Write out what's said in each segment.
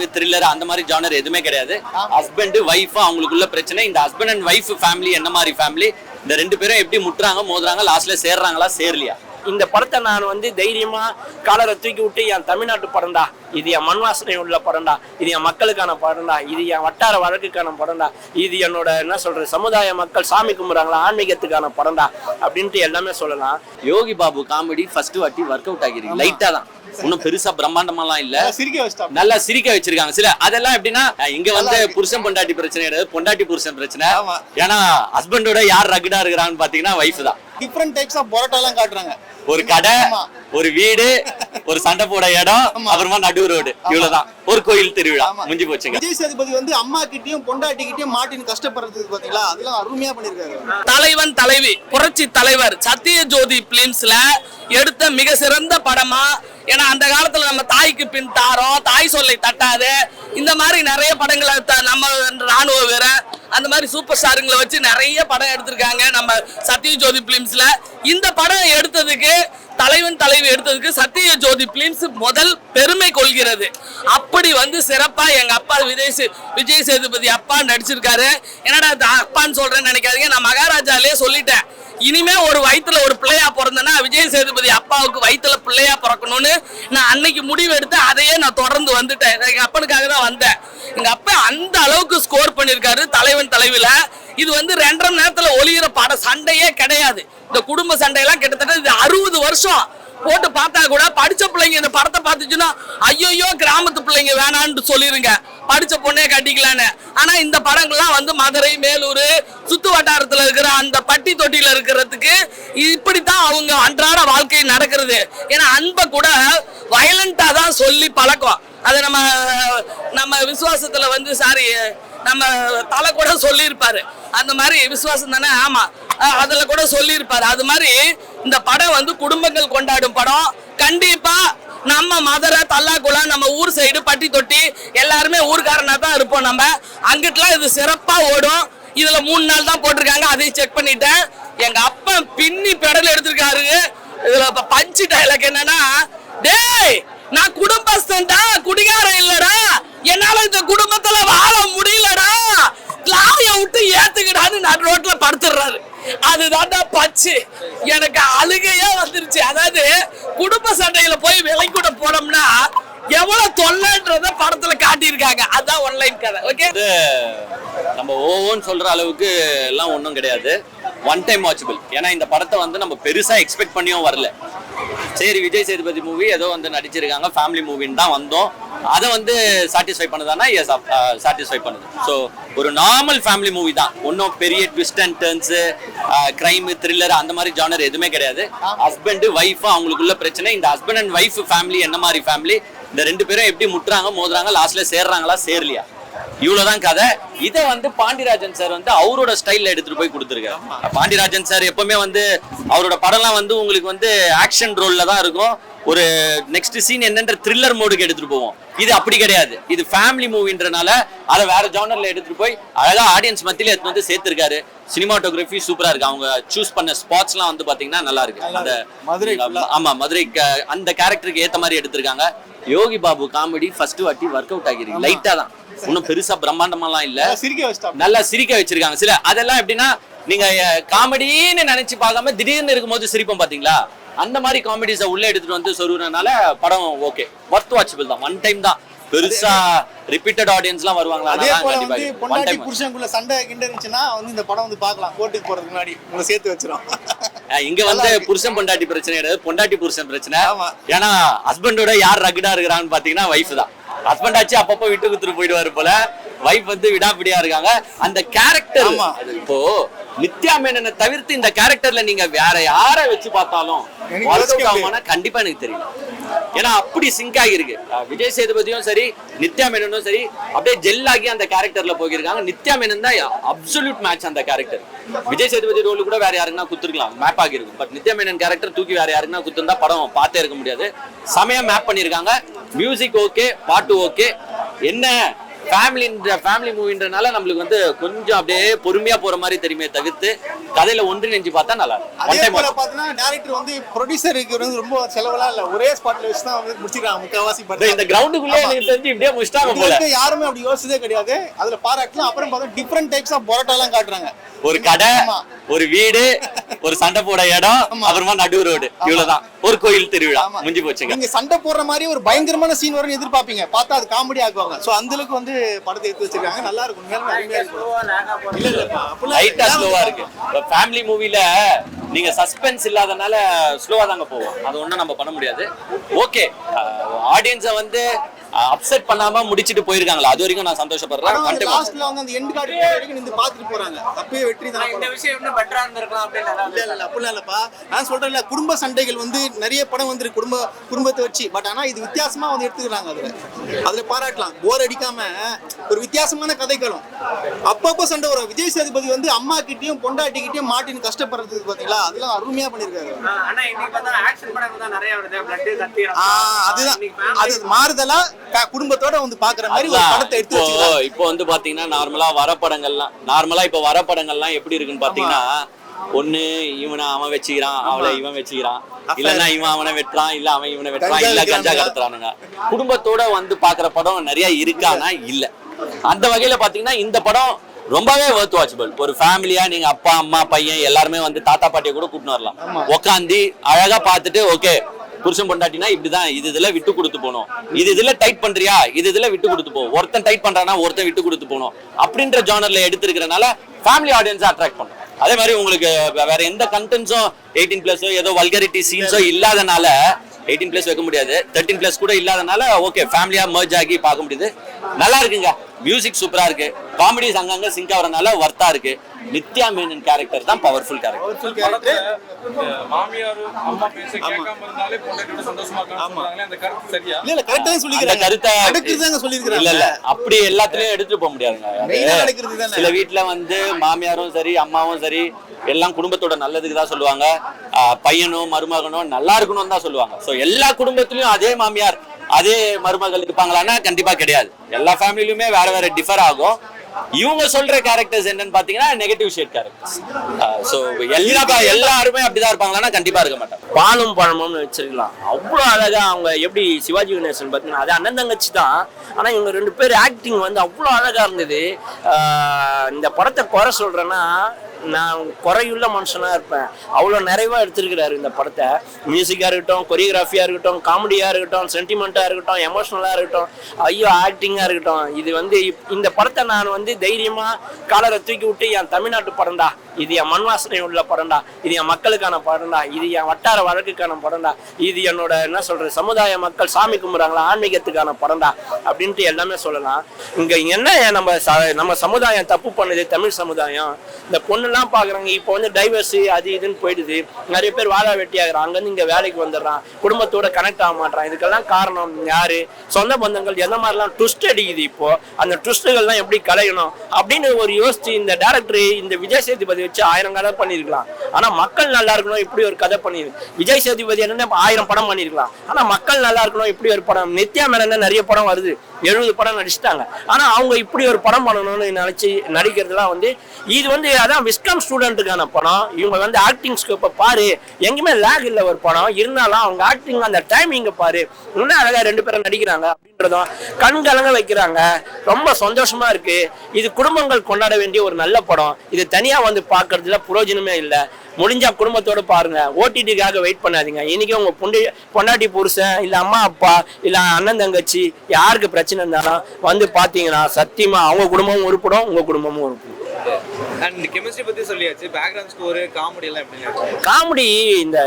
Crime thriller அந்த மாதிரி genre எதுவுமே கிடையாது. ஹஸ்பண்ட் ஒய்ஃப் அவங்களுக்குள்ள பிரச்சனை. இந்த ஹஸ்பண்ட் அண்ட் ஒய்ஃப் ஃபேமிலி என்ன மாதிரி ஃபேமிலி இந்த ரெண்டு பேரும் எப்படி முட்டுறாங்க மோதுறாங்க லாஸ்ட்ல சேர்றாங்களா சேரலையா? இந்த படத்தை நான் வந்து தைரியமா காலரை தூக்கி விட்டு என் தமிழ்நாட்டு படம்டா. இது என் மண் வாசனை உள்ள படம்டா. இது என் மக்களுக்கான படம்டா. இது என் வட்டார வழக்குக்கான படம்டா. இது என்னோட என்ன சொல்றது சமுதாய மக்கள் சாமி கும்பிட்றாங்களா ஆன்மீகத்துக்கான படம்டா. அப்படின்ட்டு எல்லாமே சொல்லலாம். யோகி பாபு காமெடி ஃபர்ஸ்ட் வாட்டி ஒர்க் அவுட் ஆகிருக்கு லைட்டா தான். இன்னும் பெருசா பிரம்மாண்டமாலாம் இல்ல. சிரிக்க நல்லா சிரிக்க வச்சிருக்காங்க. சில அதெல்லாம் எப்படின்னா இங்க வந்து புருஷன் பொண்டாட்டி பிரச்சனை கிடையாது. பொண்டாட்டி புருஷன் பிரச்சனை. ஏன்னா ஹஸ்பண்டோட யார் ரகுடா இருக்கிறான்னு பாத்தீங்கன்னா ஒய்ஃப் தான். டிஃப்ரெண்ட் டைப்ஸ் ஆஃப் பரோட்டாலாம் காட்டுறாங்க. ஒரு கடை. ஒரு வீடு ஒரு சண்டை போட இடம். அப்புறமா நடு ரோடு இவ்வளவுதான். ஒரு கோயில் திருவிழா. முடிஞ்சு போச்சுங்க. விஜய் சேதுபதி வந்து அம்மா கிட்டயும் பொண்டாட்டி கிட்டயும் மாட்டின்னு கஷ்டப்படுறதுக்கு பாத்தீங்களா? அதெல்லாம் அருமையா பண்ணிருக்காரு தலைவன் தலைவி புரட்சி தலைவர் சத்தியஜோதி பிலிம்ஸ்ல எடுத்த மிக சிறந்த படமா? ஏன்னா அந்த காலத்துல நம்ம தாய்க்கு பின் தாரோம் தாய் சொல்லை தட்டாது. இந்த மாதிரி நிறைய படங்களை த- நம்ம ராணுவ வீரர் அந்த மாதிரி சூப்பர் ஸ்டாருங்களை வச்சு நிறைய படம் எடுத்திருக்காங்க நம்ம சத்யஜோதி பிலிம்ஸ்ல இந்த படம் எடுத்ததுக்கு தலைவன் தலைவி எடுத்ததுக்கு சத்தியஜோதி பிலிம்ஸ் முதல் பெருமை கொள்கிறது. அப்படி வந்து சிறப்பா எங்க அப்பா விஜய் சே- விஜய் சேதுபதி அப்பா நடிச்சிருக்காரு. என்னடா இது அப்பான்னு சொல்றேன்னு நினைக்காதீங்க நான் மகாராஜாலே சொல்லிட்டேன். இனிமே ஒரு வயிற்றுல ஒரு பிள்ளையா பிறந்தேன்னா விஜய் சேதுபதி அப்பாவுக்கு வயிற்றுல பிள்ளையா பிறக்கணும்னு நான் அன்னைக்கு முடிவு எடுத்து அதையே நான் தொடர்ந்து வந்துட்டேன். எங்க அப்பனுக்காக தான் வந்தேன். எங்க அப்பா அந்த அளவுக்கு ஸ்கோர் பண்ணிருக்காரு தலைவன் தலைவில. இது வந்து ரெண்டரை மணி நேரத்துல ஒளியிற பட சண்டையே கிடையாது. இந்த குடும்ப சண்டையெல்லாம் கிட்டத்தட்ட இது அறுபது வருஷம் போட்டு பார்த்தா கூட படிச்ச பிள்ளைங்க இந்த படத்தை பார்த்துச்சுன்னா ஐயோயோ கிராமத்து பிள்ளைங்க வேணான்னு சொல்லிருங்க. படிச்ச பொண்ணே கட்டிக்கலான்னு. ஆனா இந்த படங்கள்லாம் வந்து மதுரை மேலூர் சுத்து வட்டாரத்துல இருக்கிற அந்த பட்டி தொட்டியில இருக்கிறதுக்கு இப்படித்தான் அவங்க அன்றாட வாழ்க்கை நடக்கிறது. ஏன்னா அன்பை கூட வயலண்டா தான் சொல்லி பழக்கம். அதை நம்ம நம்ம விசுவாசத்தில் வந்து சாரி நம்ம தலை கூட சொல்லியிருப்பாரு. அந்த மாதிரி விசுவாசம் தானே? ஆமா. அதில் கூட சொல்லியிருப்பாரு. அது மாதிரி இந்த படம் வந்து குடும்பங்கள் கொண்டாடும் படம். கண்டிப்பா நம்ம மதுரை தல்லாக்குளம் நம்ம ஊர் சைடு பட்டி தொட்டி எல்லாருமே ஊர்க்காரனா தான் இருப்போம் நம்ம. அங்கிட்டலாம் இது சிறப்பாக ஓடும். இதில் மூணு நாள் தான் போட்டிருக்காங்க. அதையும் செக் பண்ணிட்டேன். எங்கள் அப்பா பின்னி பெடல் எடுத்திருக்காரு. இதில் இப்போ பஞ்சு டைலாக் என்னன்னா டேய் நான் குடும்பஸ்தன்டா குடிகாரம் இல்லடா. என்னால இந்த குடும்பத்துல வாழ முடியலடா. லாரிய விட்டு ஏத்துக்கிடான்னு நான் ரோட்ல படுத்துடுறாரு. அதுதான்டா பச்சு. எனக்கு அழுகையே வந்துருச்சு. அதாவது குடும்ப சண்டையில போய் விலை கூட போனோம்னா எவ்வளவு தொல்லைன்றத படத்துல காட்டியிருக்காங்க. அதான் ஒன்லைன் கதை ஓகே நம்ம ஓவோன்னு சொல்ற அளவுக்கு எல்லாம் ஒன்றும் கிடையாது. ஒன் டைம் வாட்சபிள் ஏன்னா இந்த படத்தை வந்து நம்ம பெருசா எக்ஸ்பெக்ட் பண்ணியும் வரல. சரி விஜய் சேதுபதி மூவி ஏதோ வந்து நடிச்சிருக்காங்க. ஃபேமிலி மூவின்னு தான் வந்தோம். அதை வந்து சாட்டிஸ்ஃபை பண்ணுதானா? எஸ் சாட்டிஸ்ஃபை பண்ணுது. ஸோ ஒரு நார்மல் ஃபேமிலி மூவி தான். ஒன்றும் பெரிய twist and turns crime thriller அந்த மாதிரி ஜானர் எதுவுமே கிடையாது. ஹஸ்பண்ட் ஒய்ஃப் அவங்களுக்குள்ள பிரச்சனை. இந்த ஹஸ்பண்ட் அண்ட் ஒய்ஃப் ஃபேமிலி என்ன மாதிரி ஃபேமிலி இந்த ரெண்டு பேரும் எப்படி முட்டுறாங்க மோதுறாங்க லாஸ்ட்ல சேர்றாங்களா? சேரலையா? இவ்வளவுதான் கதை. இதை வந்து பாண்டியராஜன் சார் வந்து அவரோட ஸ்டைல்ல எடுத்துட்டு போய் கொடுத்துருக்காரு. பாண்டியராஜன் சார் எப்பவுமே வந்து அவரோட படம்லாம் வந்து உங்களுக்கு வந்து ஆக்ஷன் ரோல்ல தான் இருக்கும். ஒரு நெக்ஸ்ட் சீன் என்னன்ற த்ரில்லர் மோடுக்கு எடுத்துட்டு போவோம். இது அப்படி கிடையாது. இது ஃபேமிலி மூவின்றனால அதை வேற ஜானர்ல எடுத்துட்டு போய் அழகா ஆடியன்ஸ் மத்தியில எடுத்து வந்து சேர்த்திருக்காரு. சினிமாட்டோகிராஃபி சூப்பரா இருக்கு. அவங்க சூஸ் பண்ண ஸ்பாட்ஸ்லாம் வந்து பாத்தீங்கன்னா நல்லா இருக்கு. அந்த மதுரை. ஆமா மதுரை அந்த கேரக்டருக்கு ஏத்த மாதிரி எடுத்திருக்காங்க. யோகி பாபு காமெடி ஃபர்ஸ்ட் வாட்டி ஒர்க் அவுட் ஆகிருக்கு லைட்டா தான். இன்னும் பெருசா பிரம்மாண்டமாலாம் இல்ல. சிரிக்க வச்சிட்டான் நல்லா சிரிக்க வச்சிருக்காங்க. சில அதெல்லாம் எப்படின்னா நீங்க காமெடின்னு நினைச்சு பார்க்காம திடீர்னு இருக்கும்போது சிரிப்போம் பாத்தீங்களா? அந்த மாதிரி காமெடிஸை உள்ள எடுத்துட்டு வந்து சொருகிறனால படம் ஓகே ஒர்த் வாட்சபிள் தான். ஒன் டைம் தான். பெருசா ரிப்பீட்டட் ஆடியன்ஸ்லாம் வருவாங்களா? அதே போல வந்து பொண்டாட்டி புருஷனுக்குள்ள சண்டை கிண்ட இருந்துச்சுன்னா வந்து இந்த படம் வந்து பார்க்கலாம். கோர்ட்டுக்கு போறதுக்கு முன்னாடி. உங்களை சேர்த்து வச்சிரும். இங்க வந்து. புருஷன் பொண்டாட்டி பிரச்சனை கிடையாது. பொண்டாட்டி புருஷன் பிரச்சனை. ஏன்னா ஹஸ்பண்டோட யார் ரகுடா இருக்கிறான்னு பாத்தீங்கன்னா வைஃப் தான். ஹஸ்பண்ட் ஆச்சு அப்பப்போ விட்டு குத்துட்டு போயிடுவாரு போல. வைஃப் வந்து விடாப்பிடியா இருக்காங்க. அந்த கேரக்டர். இப்போ நித்யா மேனனை தவிர்த்து இந்த கேரக்டர்ல நீங்க வேற யாரை வச்சு பார்த்தாலும் கண்டிப்பா எனக்கு தெரியல. ஏன்னா அப்படி சிங்க் ஆகிருக்கு அஹ் விஜய் சேதுபதியும் சரி நித்யா மேனனும் சரி அப்படியே ஜெல் ஆகி அந்த கேரக்டர்ல போயிருக்காங்க நித்யா மேனன் தான் அப்சல்யூட் மேட்ச் அந்த கேரக்டர் விஜய் சேதுபதி ரோல் கூட வேற யாருன்னா குத்துருக்கலாம் மேப் ஆகிருக்கும் பட் நித்யா மேனன் கேரக்டர் தூக்கி வேற யாருன்னா குத்துருந்தா படம் பார்த்தே இருக்க முடியாது. செமையா மேப் பண்ணியிருக்காங்க. மியூசிக் ஓகே பாட்டு ஓகே என்ன ஃபேமிலி ஃபேமிலி மூவின்றனால நம்மளுக்கு வந்து கொஞ்சம் அப்படியே பொறுமையா போற மாதிரி தெரியுமே தவிர்த்து கதையில ஒன்றிணைஞ்சு பார்த்தா நல்லா இருக்கும். பாத்தீங்கன்னா டேரக்டர் வந்து ப்ரொடியூசருக்கு வந்து ரொம்ப செலவெல்லாம் இல்ல. ஒரே ஸ்பாட்ல வச்சு தான் வந்து முடிச்சிருக்காங்க முக்காவாசி படத்தை. இந்த கிரவுண்டுக்குள்ளே எனக்கு தெரிஞ்சு இப்படியே முடிச்சிட்டாங்க போல. யாருமே அப்படி யோசிச்சதே கிடையாது. அதுல பாராட்டலாம் அப்புறம் பார்த்தா டிஃப்ரெண்ட் டைப்ஸ் ஆஃப் பரோட்டா எல்லாம் காட்டுறாங்க. ஒரு கடை. ஒரு வீடு ஒரு சண்டை போட இடம். அப்புறமா நடு ரோடு இவ்வளவுதான். ஒரு கோயில் திருவிழா. முடிஞ்சு போச்சுங்க. நீங்க சண்டை போடுற மாதிரி ஒரு பயங்கரமான சீன் வரும்னு எதிர்பார்ப்பீங்க. பார்த்தா அது காமெடி ஆக்குவாங்க. சோ அந்த அளவுக்கு வந்து படத்தை எடுத்து வச்சிருக்காங்க. நல்லா இருக்கும். இல்ல இல்லப்பா அப்படிலாம் லைட்டா இல்ல. ஸ்லோவா இருக்கு. ஃபேமிலி மூவில நீங்க சஸ்பென்ஸ் இல்லாதனால ஸ்லோவா தாங்க போவோம். அது ஒண்ணும் நம்ம பண்ண முடியாது. ஓகே ஆடியன்ஸை வந்து அப்செட் பண்ணாம முடிச்சிட்டு போயிருக்காங்களா? அது வரைக்கும் நான் சந்தோஷப்படுறேன். லாஸ்ட்ல வந்து அந்த எண்ட் கார்டு வரைக்கும் நின்று பார்த்துட்டு போறாங்க. அப்பயே வெற்றி தான் இந்த விஷயம் இன்னும் பெட்டரா இருந்திருக்கலாம் அப்படின்னு இல்ல இல்ல அப்படிலாம் இல்லப்பா. நான் சொல்றேன்ல குடும்ப சண்டைகள் வந்து நிறைய படம் வந்து குடும்ப குடும்பத்தை வச்சு. பட் ஆனா இது வித்தியாசமா வந்து எடுத்துக்கிறாங்க அதுல. அதுல பாராட்டலாம். போர் அடிக்காம ஒரு வித்தியாசமான கதைகளும். அப்பப்போ சண்டை வரும். விஜய் சேதுபதி வந்து அம்மா கிட்டயும் பொண்டாட்டி கிட்டயும் மாட்டின்னு கஷ்டப்படுறதுக்கு பாத்தீங்களா? அதெல்லாம் அருமையா பண்ணிருக்காரு ஆனா இன்னைக்கு பார்த்தா ஆக்ஷன் படம் தான் நிறைய வருது. பிளட் கத்தி ஆ, அதுதான். அது மாறுதலா குடும்பத்தோட வந்து பாக்குற மாதிரி ஒரு. படத்தை எடுத்து இப்போ வந்து பாத்தீங்கன்னா நார்மலா வர படங்கள்லாம் நார்மலா இப்போ வர படங்கள்லாம் எப்படி இருக்குன்னு பாத்தீங்கன்னா ஒண்ணு இவனை அவன் வச்சுக்கிறான் அவளை இவன் வச்சுக்கிறான். இல்லன்னா இவன் அவனை வெட்டுறான் இல்ல அவன் இவனை வெட்டுறான் இல்ல கஞ்சா. கடத்துறானுங்க. குடும்பத்தோட வந்து பாக்குற படம் நிறைய இருக்கானா இல்ல. அந்த வகையில பாத்தீங்கன்னா இந்த படம் ரொம்பவே ஒர்த் வாட்சபிள் ஒரு ஃபேமிலியா நீங்க அப்பா அம்மா பையன் எல்லாருமே வந்து தாத்தா பாட்டியை கூட கூட்டின்னு வரலாம். உட்காந்து அழகா பார்த்துட்டு ஓகே புருஷன் பொண்டாட்டினா இப்படிதான் இது இதுல விட்டு கொடுத்து போகணும். இது இதுல டைட் பண்றியா? இது இதுல விட்டு கொடுத்து போ. ஒருத்தன் டைட் பண்றானா ஒருத்தன் விட்டு கொடுத்து போகணும். அப்படின்ற ஜானர்ல எடுத்திருக்கிறனால ஃபேமிலி ஆடியன்ஸை அட்ராக்ட் பண்ணும். அதே மாதிரி உங்களுக்கு வேற எந்த கண்டென்ட்ஸும் எயிட்டீன் பிளஸோ ஏதோ வல்கரிட்டி சீன்ஸோ இல்லாதனால எயிட்டீன் பிளஸ் வைக்க முடியாது. தேர்ட்டின் பிளஸ் கூட இல்லாதனால ஓகே ஃபேமிலியா மர்ஜ் ஆகி பார்க்க முடியுது. நல்லா இருக்குங்க. மியூசிக் சூப்பரா இருக்கு. காமெடிஸ் அங்கங்க சிங்க் ஆகுறதுனால ஒர்த்தா இருக்கு. நித்யா மேனன் கேரக்டர் தான் பவர்ஃபுல் கேரக்டர் Powerful character. மாமியார் அம்மா பேச கேட்காம இருந்தாலே பொண்டாட்டியோட சந்தோஷமா இருக்கான்னு சொல்றாங்களே அந்த கருத்து சரியா? இல்ல இல்ல அப்படி எல்லாத்துலயும் எடுத்துட்டு போக முடியாதுங்க. சில வீட்ல வந்து மாமியாரும் சரி அம்மாவும் சரி எல்லாம் குடும்பத்தோட நல்லதுக்கு தான் சொல்லுவாங்க. பையனும் மருமகனும் நல்லா இருக்கணும்னு தான் சொல்லுவாங்க. சோ எல்லா குடும்பத்திலயும் அதே மாமியார். அதே மருமகள் இருப்பாங்களான்னா கண்டிப்பா கிடையாது. எல்லா ஃபேமிலியுமே வேற வேற டிஃபர் ஆகும். இவங்க சொல்ற கேரக்டர்ஸ் என்னன்னு பாத்தீங்கன்னா நெகட்டிவ் ஷேட் கேரக்டர்ஸ் சோ எல்லா எல்லாருமே அப்படிதான் இருப்பாங்களான்னா கண்டிப்பா இருக்க மாட்டாங்க. பாலும் பழமும்னு வச்சிருக்கலாம். அவ்வளோ அழகா அவங்க எப்படி சிவாஜி கணேசன் பார்த்தீங்கன்னா அது அண்ணன் தங்கச்சி தான். ஆனால் இவங்க ரெண்டு பேர் ஆக்டிங் வந்து அவ்வளோ அழகா இருந்தது. இந்த படத்தை குறை சொல்றேன்னா நான் குறையுள்ள மனுஷனாக இருப்பேன். அவ்வளோ நிறைவாக எடுத்திருக்கிறாரு இந்த படத்தை. மியூசிக்காக இருக்கட்டும் கொரியோகிராஃபியாக இருக்கட்டும் காமெடியாக இருக்கட்டும் சென்டிமெண்ட்டாக இருக்கட்டும் எமோஷ்னலாக இருக்கட்டும் ஐயோ ஆக்டிங்காக இருக்கட்டும். இது வந்து இப்- இந்த படத்தை நான் வந்து தைரியமாக காலரை தூக்கி விட்டு என் தமிழ்நாட்டு படம்டா. இது என் மண் வாசனை உள்ள படம்டா. இது என் மக்களுக்கான படம்டா. இது என் வட்டார வழக்குக்கான படம்டா. இது என்னோட என்ன சொல்கிறது சமுதாய மக்கள் சாமி கும்பிட்றாங்களா ஆன்மீகத்துக்கான படம்டா. அப்படின்ட்டு எல்லாமே சொல்லலாம். இங்கே என்ன நம்ம ச- நம்ம சமுதாயம் தப்பு பண்ணுது தமிழ் சமுதாயம். இந்த பொண்ணு பொண்ணுலாம் பாக்குறாங்க. இப்போ வந்து டைவர்ஸ் அது இதுன்னு போயிடுது. நிறைய பேர் வாழ வெட்டியாகிறான். அங்கேருந்து இங்க வேலைக்கு வந்துடுறான். குடும்பத்தோட கனெக்ட் ஆக மாட்டான் இதுக்கெல்லாம் காரணம் யாரு? சொந்த பந்தங்கள் எந்த மாதிரிலாம் ட்விஸ்ட் அடிக்குது இப்போ? அந்த ட்விஸ்ட்டுகள்லாம் எப்படி கலையணும்? அப்படின்னு ஒரு யோசிச்சு இந்த டேரக்டர் இந்த விஜய் சேதுபதி வச்சு ஆயிரம் கதை பண்ணியிருக்கலாம். ஆனா மக்கள் நல்லா இருக்கணும் இப்படி ஒரு கதை பண்ணி விஜய் சேதுபதி என்ன ஆயிரம் படம் பண்ணியிருக்கலாம். ஆனா மக்கள் நல்லா இருக்கணும் இப்படி ஒரு படம். நித்யா மேனன் நிறைய படம் வருது. எழுபது படம் நடிச்சிட்டாங்க. ஆனா அவங்க இப்படி ஒரு படம் பண்ணணும்னு நினைச்சு நடிக்கிறதுலாம் வந்து இது வந்து அதான் விஸ்காம் ஸ்டூடெண்ட்டுக்கான படம் இவங்க வந்து ஆக்டிங் ஸ்கோப்பை பாரு எங்கேயுமே லேக் இல்லை ஒரு படம் இருந்தாலும் அவங்க ஆக்டிங் அந்த டைமிங்கை பாரு. இன்னும் அழகாக ரெண்டு பேரும் நடிக்கிறாங்க அப்படின்றதும் கண் கலங்க வைக்கிறாங்க. ரொம்ப சந்தோஷமா இருக்கு. இது குடும்பங்கள் கொண்டாட வேண்டிய ஒரு நல்ல படம். இது தனியாக வந்து பார்க்கறதுல புரோஜனமே இல்லை. முடிஞ்சா குடும்பத்தோட பாருங்க. ஓடிடிக்காக வெயிட் பண்ணாதீங்க. இன்னைக்கு உங்க பொண்டி பொண்டாட்டி புருஷன் இல்ல அம்மா அப்பா இல்ல அண்ணன் தங்கச்சி யாருக்கு பிரச்சனை இருந்தாலும் வந்து பாத்தீங்கன்னா சத்தியமா அவங்க குடும்பமும் உருப்படும் உங்க குடும்பமும் உருப்படும் அண்ட் கெமிஸ்ட்ரி பத்தி சொல்லியாச்சு. பேக்ரவுண்ட் ஸ்கோர் காமெடி எல்லாம் எப்படி காமெடி இந்த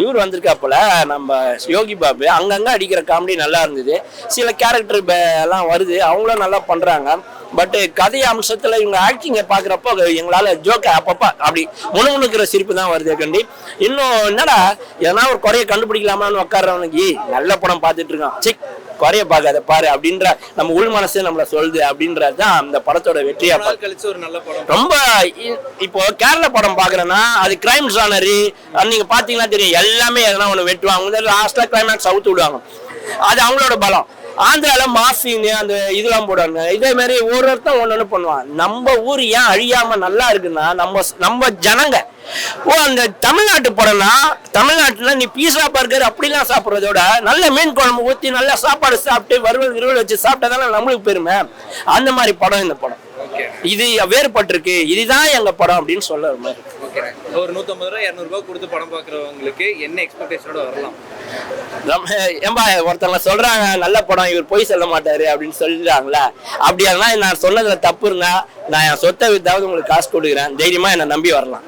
இவர் வந்திருக்காப்புல நம்ம யோகி பாபு அங்கங்க அடிக்கிற காமெடி நல்லா இருந்தது. சில கேரக்டர் எல்லாம் வருது அவங்களும் நல்லா பண்றாங்க. பட் கதை அம்சத்துல இவங்க ஆக்டிங்கை பாக்குறப்போ எங்களால ஜோக்க அப்பப்போ அப்படி முணுமுணுக்கிற சிரிப்பு தான் வருது கண்டி. இன்னும் என்னடா எதனா ஒரு குறைய கண்டுபிடிக்கலாமான்னு உட்கார்றவனுக்கு நல்ல படம் பார்த்துட்டு இருக்கான். சிக் குறைய பார்க்காத பாரு அப்படின்ற நம்ம உள் மனசே நம்மள சொல்லுது அப்படின்றது தான் அந்த படத்தோட வெற்றியா கழிச்சு ஒரு நல்ல படம். ரொம்ப இப்போ கேரள படம் பாக்குறேன்னா அது கிரைம் ஜானரு நீங்க பாத்தீங்கன்னா தெரியும். எல்லாமே எதனா ஒண்ணு வெட்டுவாங்க. லாஸ்ட்ல கிளைமேக்ஸ் அவுத்து விடுவாங்க. அது அவங்களோட பலம். ஆந்திரால மாஃபின்னு அந்த இதெல்லாம் போடுவாங்க. இதே மாதிரி ஒரு ஒருத்தன் ஒன்று ஒன்று பண்ணுவான். நம்ம ஊர் ஏன் அழியாம நல்லா இருக்குன்னா நம்ம நம்ம ஜனங்க. ஓ அந்த தமிழ்நாட்டு படம்னா தமிழ்நாட்டுல நீ பீஸா பர்கர் அப்படிலாம் சாப்பிட்றதோட நல்ல மீன் குழம்பு ஊற்றி நல்ல சாப்பாடு சாப்பிட்டு வறுவல் இருவல் வச்சு சாப்பிட்டதால நம்மளுக்கு பெருமை? அந்த மாதிரி படம் இந்த படம். இது வேறுபட்டிருக்கு. இதுதான் எங்க படம் அப்படின்னு சொல்ல ஒரு மாதிரி ஒரு நூற்றம்பது ரூபா இரநூறுபா கொடுத்து படம் பார்க்குறவங்களுக்கு என்ன எக்ஸ்பெக்டேஷனோட வரலாம்? நம்ம ஏம்பா ஒருத்தவங்க சொல்றாங்க நல்ல படம் இவர் பொய் சொல்ல மாட்டாரு அப்படின்னு சொல்லிடுறாங்களா அப்படியானா நான் சொன்னதுல தப்பு இருந்தா நான் என் சொத்தை வித்தாவது உங்களுக்கு காசு கொடுக்குறேன். தைரியமா என்னை நம்பி வரலாம்.